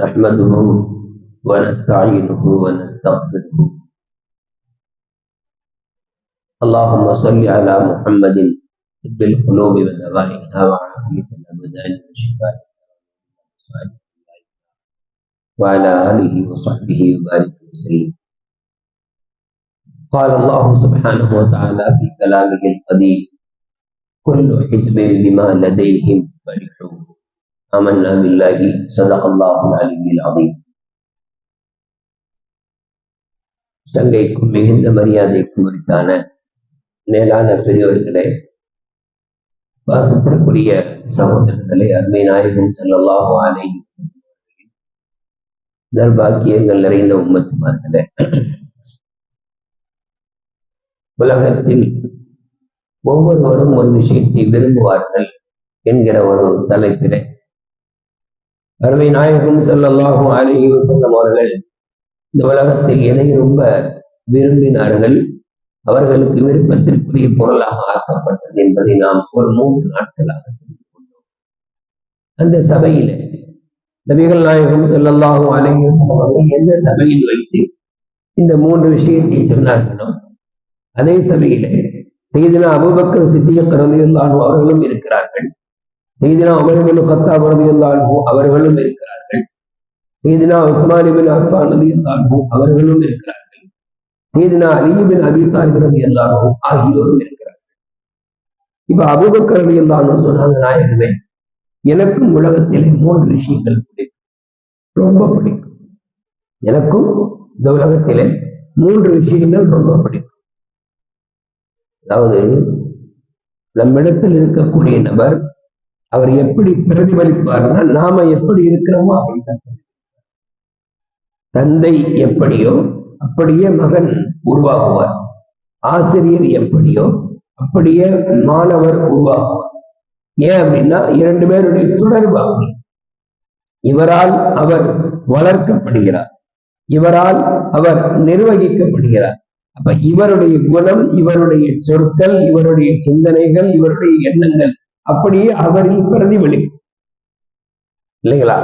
نحمده ونستعينه ونستغفره. اللهم صل على محمد طب القلوب ودوائها وعافية الأبدان وشفائها وعلى آله وصحبه وبارك وسلم. قال الله سبحانه وتعالى في كلامه القديم كل حزب بما لديهم فرحون. آمنا بالله صدق الله العلي العظيم சங்கைக்கும் மிகுந்த மரியாதைக்கும் உரித்தான மேலான பெரியவர்களே வாசத்திற்குரிய சகோதரர்களே அருமை நாயகன் செல்லல்லாஹு அலை நர்பாக்கியங்கள் நிறைந்த உம்மத்துமார்களே உலகத்தில் ஒவ்வொருவரும் ஒரு விஷயத்தை விரும்புவார்கள் என்கிற ஒரு தலைப்பிலே அருமை நாயகம் செல்லல்லாகும் அலிஹி செல்லும் அவர்கள் இந்த உலகத்தில் எதை ரொம்ப விரும்பினார்கள்? அவர்களுக்கு விருப்பத்திற்குரிய பொருளாக ஆக்கப்பட்டது என்பதை நாம் ஒரு மூன்று நாட்களாக தெரிந்து கொண்டோம். அந்த சபையில நபிகள் நாயகம் செல்லல்லாகும் அலிஹி செல்லும் அவர்கள் எந்த சபையில் வைத்து இந்த மூன்று விஷயத்தை சொன்னார்களோ அதே சபையில செய்தினா அபுபக்கர் சித்திய ரதியுல்லாஹு அவர்களும் இருக்கிறார் செய்தினா அமர்பின் கத்தாப் ரதியுல்லாஹு அவர்களும் இருக்கிறார்கள். செய்தினா உஸ்மானிபின் அஃபான் ரதியுல்லாஹு அவர்களும் இருக்கிறார்கள். செய்தினா அலிபின் அபி தாலிப் ரதியுல்லாஹு ஆகியோரும் இருக்கிறார்கள். இப்ப அபுபக்கர் ரதியுல்லாஹு சொன்னாங்க நாயகமே எனக்கும் உலகத்திலே மூன்று விஷயங்கள் பிடிக்கும். ரொம்ப பிடிக்கும். எனக்கும் இந்த உலகத்திலே மூன்று விஷயங்கள் ரொம்ப பிடிக்கும். அதாவது நம்மிடத்தில் இருக்கக்கூடிய நபர் அவர் எப்படி பிரதிபலிப்பார்னா நாம எப்படி இருக்கிறோமோ அப்படித்தான் தந்தை எப்படியோ அப்படியே மகன் உருவாகுவார். ஆசிரியர் எப்படியோ அப்படியே மாணவர் உருவாகுவார். ஏன் அப்படின்னா இரண்டு பேருடைய தொடர்பு அப்படி. இவரால் அவர் வளர்க்கப்படுகிறார். இவரால் அவர் நிர்வகிக்கப்படுகிறார். அப்ப இவருடைய குணம் இவருடைய சொற்கள் இவருடைய சிந்தனைகள் இவருடைய எண்ணங்கள் அப்படியே அவரில் பிரதிபலிக்கும் இல்லைங்களா?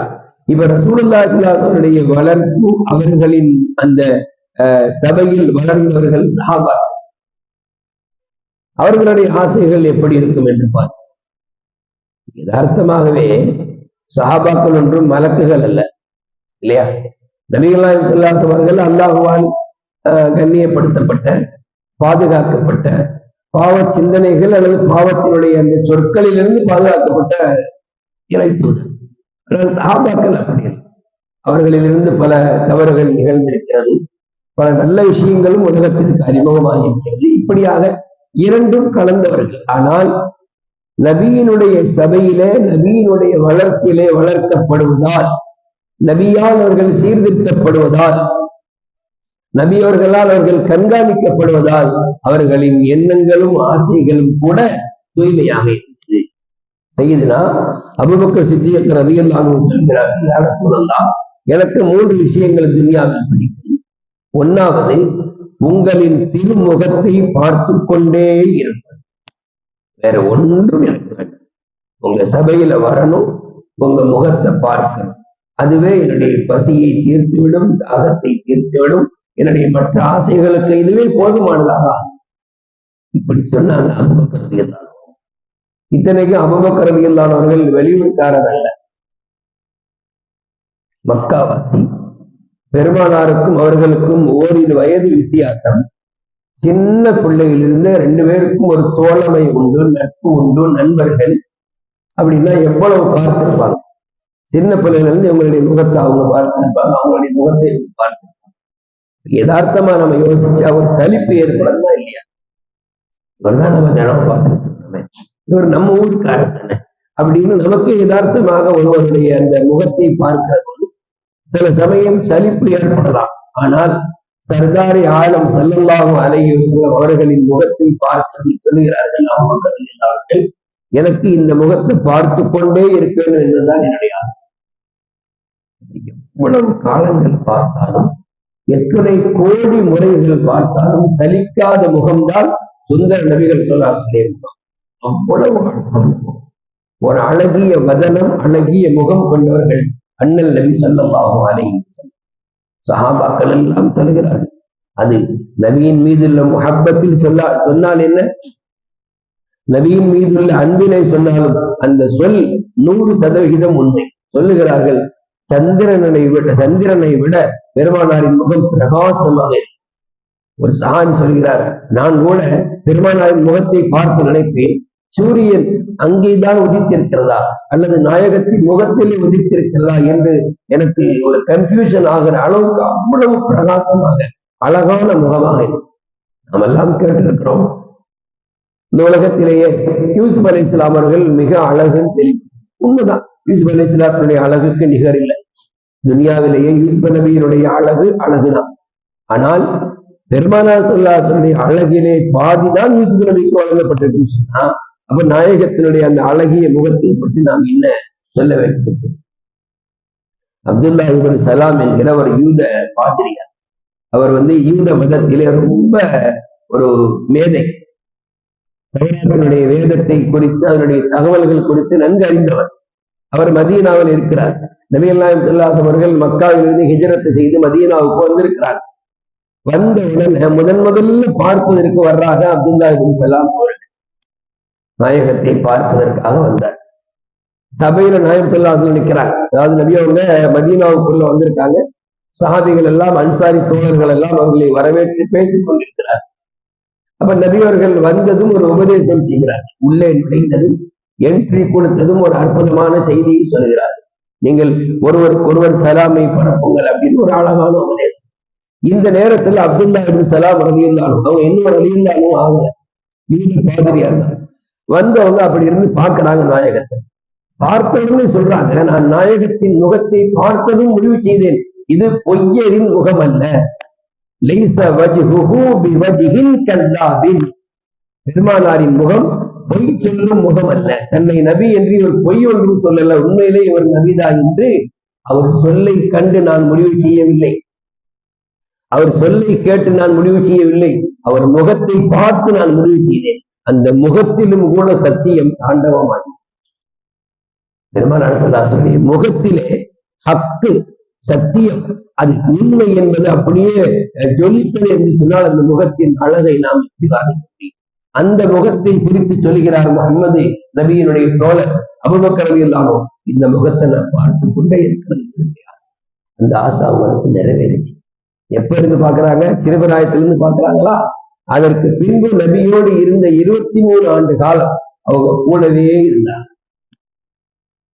இப்ப ரசூலுல்லாசிலாசனுடைய வளர்ப்பு அவர்களின் அந்த சபையில் வளர்ந்தவர்கள் சாபா அவர்களுடைய ஆசைகள் எப்படி இருக்கும் என்று பார்த்து யதார்த்தமாகவே சஹாபாக்கள் ஒன்றும் மலக்குகள் அல்ல. இல்லையா? நபிகளாயம் செல்லாசவர்கள் அல்லாஹுவால் கண்ணியப்படுத்தப்பட்ட பாதுகாக்கப்பட்ட பாவ சிந்தனைகள் அல்லது பாவத்தினுடைய அந்த சொற்களிலிருந்து பாதுகாக்கப்பட்ட இறைத்தூதர் சாபாக்கள் அப்படி அவர்களிலிருந்து பல தவறுகள் நிகழ்ந்திருக்கிறது. பல நல்ல விஷயங்களும் உலகத்திற்கு அறிமுகமாக இருக்கிறது. இப்படியாக இரண்டும் கலந்தவர்கள். ஆனால் நபியினுடைய சபையிலே நபியினுடைய வளர்ப்பிலே வளர்க்கப்படுவதால் நபியால் அவர்கள் சீர்திருத்தப்படுவதால் நபியவர்களால் அவர்கள் கண்காணிக்கப்படுவதால் அவர்களின் எண்ணங்களும் ஆசைகளும் கூட தூய்மையாக இருந்தது. செய்யுதுனா அபுபக்கர் சித்தியக்கர் அதிகம் சொல்கிறார்கள் யார சொல்லலாம் எனக்கு மூன்று விஷயங்கள் துனியாவில் பிடிக்கும். ஒன்னாவது உங்களின் திருமுகத்தை பார்த்து கொண்டே இருப்பது வேற ஒன்றும் எனக்கு வேண்டும். உங்க சபையில வரணும் உங்க முகத்தை பார்க்கணும். அதுவே என்னுடைய பசியை தீர்த்துவிடும் தாகத்தை தீர்த்துவிடும் என்னுடைய மற்ற ஆசைகளுக்கு இதுவே போதுமானதாகா. இப்படி சொன்னாங்க அபுபக்கரதியல்லானவர்கள் இத்தனைக்கும் அபுபக்கரதியல்லானவர்கள் வெளியூர்காரர் அல்ல மக்காவாசி பெருமானாருக்கும் அவர்களுக்கும் ஓரிரு வயது வித்தியாசம். சின்ன பிள்ளையிலிருந்து ரெண்டு பேருக்கும் ஒரு தோழமை உண்டு நட்பு உண்டு நண்பர்கள் அப்படின்னா எவ்வளவு பார்த்திருப்பாங்க. சின்ன பிள்ளையில இருந்து இவங்களுடைய முகத்தை அவங்க பார்த்திருப்பாங்க அவங்களுடைய முகத்தை பார்த்திருப்பாங்க. யதார்த்தமா நம்ம யோசிச்சா ஒரு சலிப்பு ஏற்படலாம் இல்லையா? இவர்தான் நம்ம நிலவு பார்த்துட்டு இவர் நம்ம ஊருக்காரர் தானே. அப்படின்னு நமக்கு யதார்த்தமாக ஒருவருடைய அந்த முகத்தை பார்க்கிற போது சில சமயம் சலிப்பு ஏற்படலாம். ஆனால் சர்தாரி ஆழம் செல்லல்லாகும் அலைய செல்லும் அவர்களின் முகத்தை பார்த்து சொல்லுகிறார்கள் அவர்கள் எல்லார்கள் எனக்கு இந்த முகத்தை பார்த்து கொண்டே இருக்க வேண்டும் என்றுதான் என்னுடைய ஆசை. எவ்வளவு காலங்கள் பார்த்தாலும் எத்தனை கோடி முறைகள் பார்த்தாலும் சலிக்காத முகம்தான் சுந்தர நபிகள் சொல்ல அவ்வளவு ஒரு அழகிய வதனம் அழகிய முகம் கொண்டவர்கள் அண்ணல் நபி ஸல்லல்லாஹு அலைஹி சஹாபாக்கள் எல்லாம் சொல்கிறார்கள் அது நபியின் மீதுள்ள முஹப்பத்தில் சொல்ல சொன்னால் என்ன? நபியின் மீதுள்ள அன்பினை சொன்னாலும் அந்த சொல் நூறு சதவிகிதம் உண்மை சொல்லுகிறார்கள் சந்திரனை விட சந்திரனை விட பெருமானாரின் முகம் பிரகாசமாக ஒரு சகான் சொல்கிறார் நான் கூட பெருமானாரின் முகத்தை பார்த்து நினைப்பேன். சூரியன் அங்கேதான் உதித்திருக்கிறதா? அல்லது நாயகத்தின் முகத்தில் உதித்திருக்கிறதா? என்று எனக்கு ஒரு கன்ஃபியூஷன் ஆகிற அளவுக்கு அவ்வளவு பிரகாசமாக அழகான முகமாக நாம் எல்லாம் கேட்டிருக்கிறோம். இந்த உலகத்திலேயே யூசுப் அலி இஸ்லாமர்கள் மிக அழகுன்னு தெரியும். உண்மைதான். யூசுப் அலி இஸ்லாத்தினுடைய அழகுக்கு நிகர் இல்லை. துனியாவிலேயே யூசுப் நபியினுடைய அழகு அழகுதான். ஆனால் பெருமானார் சொல்லாசனுடைய அழகிலே பாதிதான் யூசுப் நபிக்கு வழங்கப்பட்டிருக்குன்னு சொன்னா அப்ப நாயகத்தினுடைய அந்த அழகிய முகத்தை பற்றி நாம் என்ன சொல்ல வேண்டும்? அப்துல்லா இப்னு சலாம் என்கிற ஒரு யூத பாதிரியார் அவர் வந்து யூத மதத்திலே ரொம்ப ஒரு மேதை. தமிழர்களுடைய வேதத்தை குறித்து அதனுடைய தகவல்கள் குறித்து நன்கு அறிந்தவர். அவர் மதீனாவில் இருக்கிறார். நபியல்லாம் செல்லாஸ் அவர்கள் மக்காவிலிருந்து ஹிஜரத்தை செய்து மதீனாவுக்கு வந்திருக்கிறார். வந்த உடனே முதன் முதல்ல பார்ப்பதற்கு வர்றாக அப்துல்லா இபின் சலாம் அவர்கள். நாயகத்தை பார்ப்பதற்காக வந்தார். சபையில நாயம் சொல்லாசல் நிற்கிறாங்க அதாவது நபி அவங்க மதீனாவுக்குள்ள வந்திருக்காங்க. சஹாபிகள் எல்லாம் அன்சாரி தோழர்கள் எல்லாம் அவர்களை வரவேற்று பேசிக் கொண்டிருக்கிறார் அப்ப நபி அவர்கள் வந்ததும் ஒரு உபதேசம் செய்கிறார் உள்ளே நுழைந்ததும் என்ட்ரி கொடுத்ததும் ஒரு அற்புதமான செய்தியை சொல்கிறார். நீங்கள் ஒருவருக்கு ஒருவர் சலாமை பரப்புங்கள் அப்படின்னு ஒரு அழகான உபதேசம். இந்த நேரத்தில் அப்துல்லா இப்படி சலாம் ரலியல்லாஹு அவங்க இன்னும் ரலியல்லாஹு ஆகல. இவங்க பாதிரியார் தான் வந்தவங்க அப்படி இருந்து பார்க்கறாங்க நாயகத்தை. பார்த்தவங்க சொல்றாங்க நான் நாயகத்தின் முகத்தை பார்த்ததும் முடிவு செய்தேன். இது பொய்யரின் முகம் அல்ல பெருமானாரின் முகம் பொய் சொல்லும் முகம் அல்ல. தன்னை நபி என்று இவர் பொய் ஒன்றும் சொல்லல. உண்மையிலே இவர் நபிதா என்று அவர் சொல்லை கண்டு நான் முடிவு செய்யவில்லை. அவர் சொல்லை கேட்டு நான் முடிவு செய்யவில்லை. அவர் முகத்தை பார்த்து நான் முடிவு செய்தேன். அந்த முகத்திலும் கூட சத்தியம் தாண்டவமாகி பெருமாள் சொல்லி முகத்திலே ஹக்கு சத்தியம் அது உண்மை என்பது அப்படியே ஜொலித்தது என்று சொன்னால் அந்த முகத்தின் அழகை நாம் விவாதிக்க முடியும் அந்த முகத்தை குறித்து சொல்கிறார் முகமது நபியினுடைய தோழர் அபுபக்கரவி இல்லாமோ இந்த முகத்தை நான் பார்த்து கொண்டே இருக்கிறது ஆசை. அந்த ஆசை அவங்களுக்கு நிறைவேறிச்சு. எப்ப இருந்து பாக்குறாங்க சிறுபிராயத்திலிருந்து பாக்குறாங்களா அதற்கு பின்பு நபியோடு இருந்த இருபத்தி மூணு ஆண்டு காலம் அவங்க கூடவே இருந்தாங்க.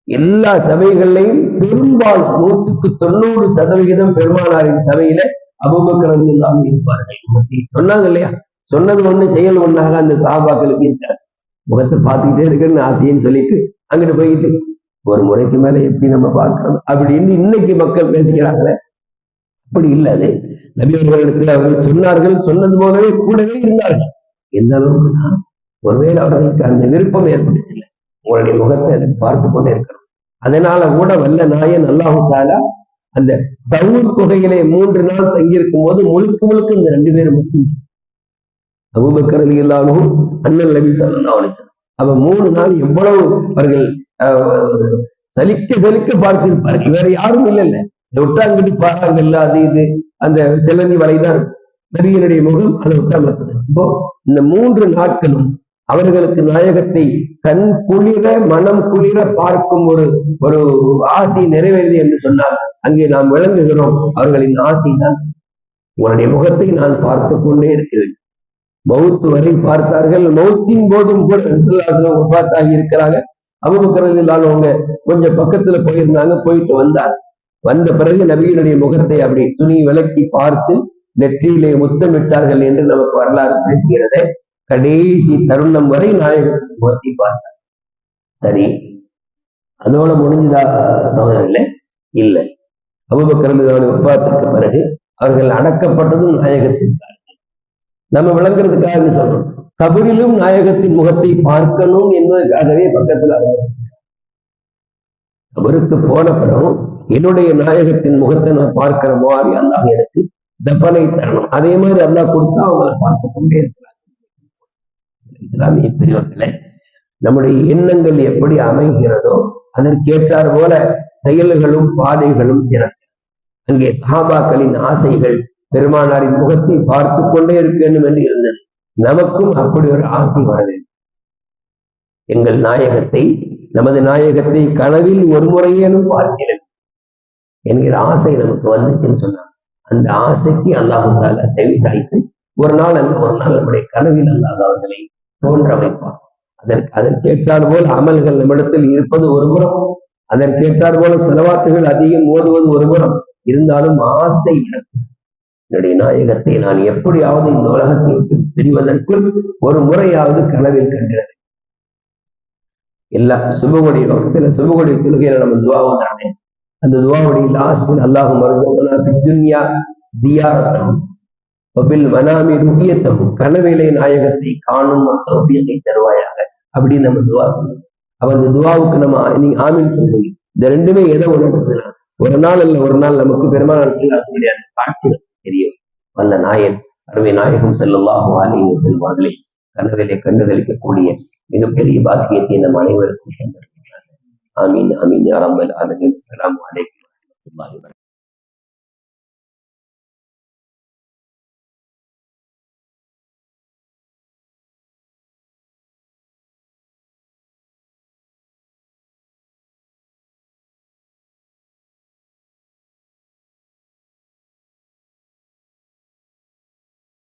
எல்லா சபைகள்லையும் பெரும்பாலும் நூற்றுக்கு தொண்ணூறு சதவிகிதம் பெருமானாரின் சபையில அபுபக்கரவி இல்லாமல் இருப்பார்கள். சொன்னாங்க இல்லையா? சொன்னது ஒண்ணு செயல் ஒண்ணாக அந்த சாபாக்களுக்கு இருக்காது. முகத்தை பார்த்துக்கிட்டே இருக்குன்னு ஆசைன்னு சொல்லிட்டு அங்கிட்டு போயிட்டு ஒரு முறைக்கு மேல எப்படி நம்ம பார்க்கணும் அப்படின்னு இன்னைக்கு மக்கள் பேசிக்கிறாங்களே அப்படி இல்லை அது. நபி அவர்களிடத்தில் அவர்கள் சொன்னார்கள் சொன்னது போலவே கூடவே இருந்தார்கள். எந்த அளவுக்குன்னா ஒருவேளை அவர்களுக்கு அந்த விருப்பம் ஏற்பட்டுச்சு இல்லை. உங்களுடைய முகத்தை எனக்கு பார்த்து கொண்டே இருக்கணும். அதனால கூட வல்ல நாயன் நல்லா தாலா அந்த தவுர் குகையிலே மூன்று நாள் தங்கியிருக்கும் போது முழுக்க முழுக்க இந்த ரெண்டு பேரும் மட்டும் அபுபக்கர் அலி இல்லாலும் அண்ணன் நபி சல்லா அலிசன் அவன் அவ மூணு நாள் எவ்வளவு அவர்கள் சலிக்க சலிக்க பார்த்திருப்பார்கள் வேற யாரும் இல்லை இல்ல இந்த ஒட்டாங்கட்டி பாறாங்கல்ல அது இது அந்த சிலந்தி வலைதான் நபியினுடைய முகம் அதை விட்டாமத்தது இப்போ இந்த மூன்று நாட்களும் அவர்களுக்கு நாயகத்தை கண் குளிர மனம் குளிர பார்க்கும் ஒரு ஒரு ஆசை நிறைவேறியது என்று சொன்னால் அங்கே நாம் விளங்குகிறோம். அவர்களின் ஆசை தான். உங்களுடைய முகத்தை நான் பார்த்து கொண்டே இருக்கிறேன். மவுத்து வரை பார்த்தார்கள். மவுத்தின் போதும் கூட ஆகி இருக்கிறாங்க. அபுபக்கரில் அவங்க கொஞ்சம் பக்கத்துல போயிருந்தாங்க போயிட்டு வந்தார். வந்த பிறகு நபியினுடைய முகத்தை அப்படி துணி விலக்கி பார்த்து நெற்றியிலே முத்தமிட்டார்கள் என்று நமக்கு வரலாறு பேசுகிறது. கடைசி தருணம் வரை நாயகத்தின் முகத்தை பார்த்தார். சரி அதோட முடிஞ்சதா சகோதரர்களே? இல்லை. அபுபக்கரது விவாதத்திற்கு பிறகு அவர்கள் அடக்கப்பட்டதும் நாயகத்தின் நம்ம விளங்குறதுக்காக சொல்றோம். கபரிலும் நாயகத்தின் முகத்தை பார்க்கணும் என்பதற்காகவே பக்கத்தில் அவருக்கு போன பிறகு என்னுடைய நாயகத்தின் முகத்தை நான் பார்க்கிற மாதிரி அல்லாஹ் எனக்கு தப்பனை தரணும். அதே மாதிரி அல்லாஹ் கொடுத்தா அவங்களை பார்த்து கொண்டே இருக்கிறாங்க இஸ்லாமிய பெரியவர்களே நம்முடைய எண்ணங்கள் எப்படி அமைகிறதோ அதற்கேற்றார் போல செயல்களும் பாதைகளும் திறக்கும் அங்கே சஹாபாக்களின் ஆசைகள் பெருமானாரின் முகத்தை பார்த்து கொண்டே இருக்க வேண்டும் என்று இருந்தது. நமக்கும் அப்படி ஒரு ஆசை வர வேண்டும். எங்கள் நாயகத்தை நமது நாயகத்தை கனவில் ஒரு முறையேனும் பார்க்கிறேன் என்கிற ஆசை நமக்கு வந்துச்சுன்னு சொன்னாங்க அந்த ஆசைக்கு அல்லாஹால செவி சாய்த்து ஒரு நாள் அல்ல ஒரு நாள் நம்முடைய கனவில் அல்லாத அவர்களை தோன்ற வைப்பார் அதற்கு அதற்கேற்றால் போல் அமல்கள் நம்மிடத்தில் இருப்பது ஒரு புறம் அதற்கேற்றார் போல செலவாத்துகள் அதிகம் ஓடுவது ஒரு புறம். இருந்தாலும் ஆசை இழப்பு. என்னுடைய நாயகத்தை நான் எப்படியாவது இந்த உலகத்தை விட்டு பிரிவதற்குள் ஒரு முறையாவது கனவில் கண்டது எல்லா சுபகுடி பக்கத்துல சுபகுடி தொழுகையில நம்ம துவாவும் தானே அந்த துவாவுடைய லாஸ்ட் அல்லாஹ் மருத்துவமனா தியாரத்தம் வபில் மனாமி ருகியத்தம் கனவிலை நாயகத்தை காணும் தௌபியத்தை தருவாயாக அப்படின்னு நம்ம துவா சொல்லணும் அப்ப அந்த துவாவுக்கு நம்ம நீங்க ஆமீன் சொல்றீங்க. இந்த ரெண்டுமே எதை உணர்த்துதுன்னா ஒரு நாள் இல்ல ஒரு நாள் நமக்கு பெருமாள் சொல்லி அந்த காட்சி தெரியும். வல்ல நாயன் அருமை நாயகம் செல்லல்லாகும் ஆலயம் செல்வார்களே கனவிலே கண்டுகளிக்கக்கூடிய மிகப்பெரிய பாக்கியத்தை நம் அனைவருக்கும் ஆமீன் ஆமீன். யாரம்பல் அலமின் அலாம் வலைக்கம்